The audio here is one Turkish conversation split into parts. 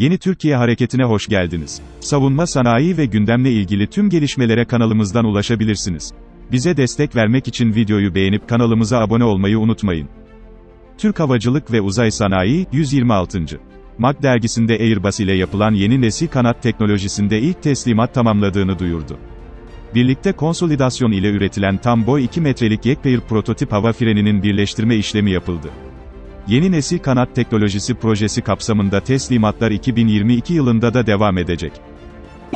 Yeni Türkiye Hareketi'ne hoş geldiniz. Savunma sanayi ve gündemle ilgili tüm gelişmelere kanalımızdan ulaşabilirsiniz. Bize destek vermek için videoyu beğenip kanalımıza abone olmayı unutmayın. Türk Havacılık ve Uzay Sanayi, 126. MAG dergisinde Airbus ile yapılan yeni nesil kanat teknolojisinde ilk teslimat tamamladığını duyurdu. Birlikte konsolidasyon ile üretilen tam boy 2 metrelik yekpayır prototip hava freninin birleştirme işlemi yapıldı. Yeni nesil kanat teknolojisi projesi kapsamında teslimatlar 2022 yılında da devam edecek.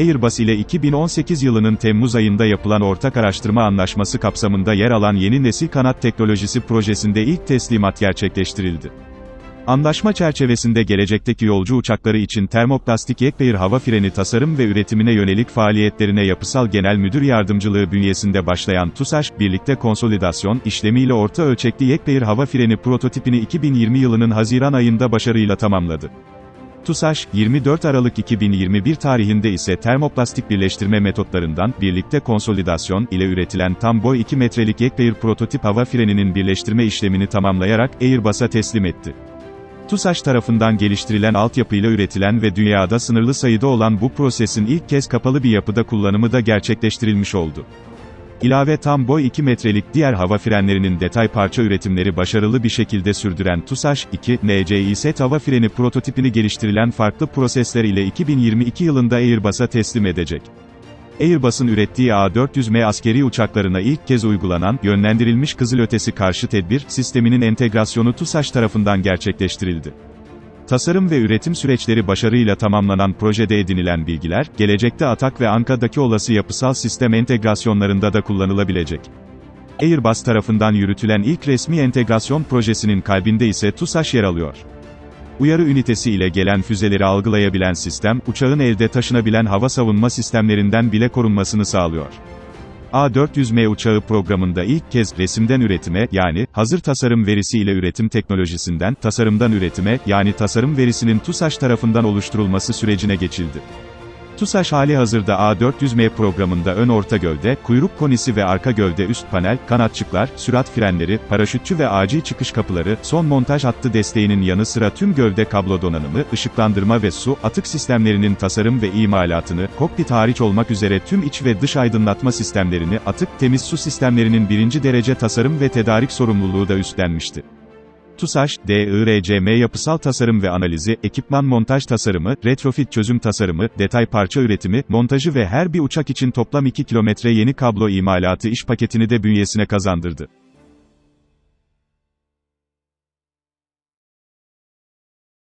Airbus ile 2018 yılının Temmuz ayında yapılan ortak araştırma anlaşması kapsamında yer alan yeni nesil kanat teknolojisi projesinde ilk teslimat gerçekleştirildi. Anlaşma çerçevesinde gelecekteki yolcu uçakları için termoplastik yekpayır hava freni tasarım ve üretimine yönelik faaliyetlerine yapısal genel müdür yardımcılığı bünyesinde başlayan TUSAŞ, birlikte konsolidasyon işlemiyle orta ölçekli yekpayır hava freni prototipini 2020 yılının Haziran ayında başarıyla tamamladı. TUSAŞ, 24 Aralık 2021 tarihinde ise termoplastik birleştirme metotlarından, birlikte konsolidasyon ile üretilen tam boy 2 metrelik yekpayır prototip hava freninin birleştirme işlemini tamamlayarak Airbus'a teslim etti. TUSAŞ tarafından geliştirilen altyapıyla üretilen ve dünyada sınırlı sayıda olan bu prosesin ilk kez kapalı bir yapıda kullanımı da gerçekleştirilmiş oldu. İlave tam boy 2 metrelik diğer hava frenlerinin detay parça üretimleri başarılı bir şekilde sürdüren TUSAŞ, 2, NCİ hava freni prototipini geliştirilen farklı prosesler ile 2022 yılında Airbus'a teslim edecek. Airbus'un ürettiği A400M askeri uçaklarına ilk kez uygulanan, yönlendirilmiş kızılötesi karşı tedbir, sisteminin entegrasyonu TUSAŞ tarafından gerçekleştirildi. Tasarım ve üretim süreçleri başarıyla tamamlanan projede edinilen bilgiler, gelecekte ATAK ve ANKA'daki olası yapısal sistem entegrasyonlarında da kullanılabilecek. Airbus tarafından yürütülen ilk resmi entegrasyon projesinin kalbinde ise TUSAŞ yer alıyor. Uyarı ünitesi ile gelen füzeleri algılayabilen sistem, uçağın elde taşınabilen hava savunma sistemlerinden bile korunmasını sağlıyor. A400M uçağı programında ilk kez resimden üretime, yani hazır tasarım verisi ile üretim teknolojisinden tasarımdan üretime, yani tasarım verisinin TUSAŞ tarafından oluşturulması sürecine geçildi. TUSAŞ hali hazırda A400M programında ön orta gövde, kuyruk konisi ve arka gövde üst panel, kanatçıklar, sürat frenleri, paraşütçü ve acil çıkış kapıları, son montaj hattı desteğinin yanı sıra tüm gövde kablo donanımı, ışıklandırma ve su, atık sistemlerinin tasarım ve imalatını, kokpit hariç olmak üzere tüm iç ve dış aydınlatma sistemlerini, atık, temiz su sistemlerinin birinci derece tasarım ve tedarik sorumluluğu da üstlenmişti. TUSAŞ, DIRCM yapısal tasarım ve analizi, ekipman montaj tasarımı, retrofit çözüm tasarımı, detay parça üretimi, montajı ve her bir uçak için toplam 2 kilometre yeni kablo imalatı iş paketini de bünyesine kazandırdı.